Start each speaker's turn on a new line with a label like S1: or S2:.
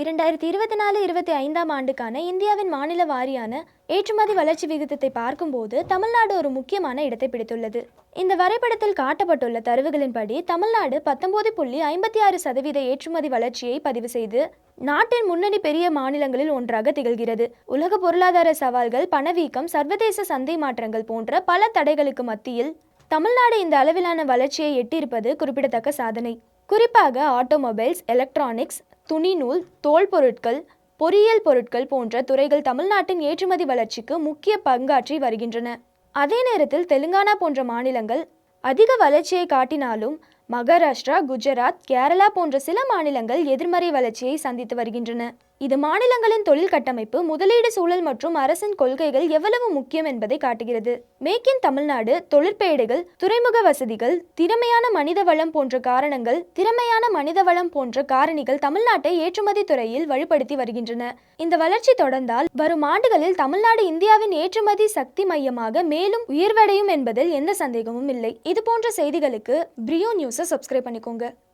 S1: இரண்டாயிரத்தி இருபத்தி நாலு இருபத்தி ஐந்தாம் ஆண்டுக்கான இந்தியாவின் மாநில வாரியான ஏற்றுமதி வளர்ச்சி விகிதத்தை பார்க்கும்போது தமிழ்நாடு ஒரு முக்கியமான இடத்தை பிடித்துள்ளது. இந்த வரைபடத்தில் காட்டப்பட்டுள்ள தரவுகளின்படி தமிழ்நாடு பத்தொன்பது புள்ளி ஐம்பத்தி ஆறு சதவீத ஏற்றுமதி வளர்ச்சியை பதிவு செய்து நாட்டின் முன்னணி பெரிய மாநிலங்களில் ஒன்றாக திகழ்கிறது. உலக பொருளாதார சவால்கள் பணவீக்கம் சர்வதேச சந்தை மாற்றங்கள் போன்ற பல தடைகளுக்கு மத்தியில் தமிழ்நாடு இந்த அளவிலான வளர்ச்சியை எட்டியிருப்பது குறிப்பிடத்தக்க சாதனை. குறிப்பாக ஆட்டோமொபைல்ஸ் எலக்ட்ரானிக்ஸ் துணிநூல் தோல் பொருட்கள் பொறியியல் பொருட்கள் போன்ற துறைகள் தமிழ்நாட்டின் ஏற்றுமதி வளர்ச்சிக்கு முக்கிய பங்காற்றி வருகின்றன. அதே நேரத்தில் தெலுங்கானா போன்ற மாநிலங்கள் அதிக வளர்ச்சியை காட்டினாலும் மகாராஷ்டிரா குஜராத் கேரளா போன்ற சில மாநிலங்கள் எதிர்மறை வளர்ச்சியை சந்தித்து வருகின்றன. இது மாநிலங்களின் தொழில் கட்டமைப்பு முதலீடு சூழல் மற்றும் அரசின் கொள்கைகள் எவ்வளவு முக்கியம் என்பதை காட்டுகிறது. மேக் இன் தமிழ்நாடு தொழிற்பேடுகள் துறைமுக வசதிகள் திறமையான மனித வளம் போன்ற காரணங்கள் திறமையான மனித வளம் போன்ற காரணிகள் தமிழ்நாட்டை ஏற்றுமதி துறையில் வலுப்படுத்தி வருகின்றன. இந்த வளர்ச்சி தொடர்ந்தால் வரும் ஆண்டுகளில் தமிழ்நாடு இந்தியாவின் ஏற்றுமதி சக்தி மையமாக மேலும் உயர்வடையும் என்பதில் எந்த சந்தேகமும் இல்லை. இது போன்ற செய்திகளுக்கு பிரியோ நியூஸை சப்ஸ்கிரைப் பண்ணிக்கோங்க.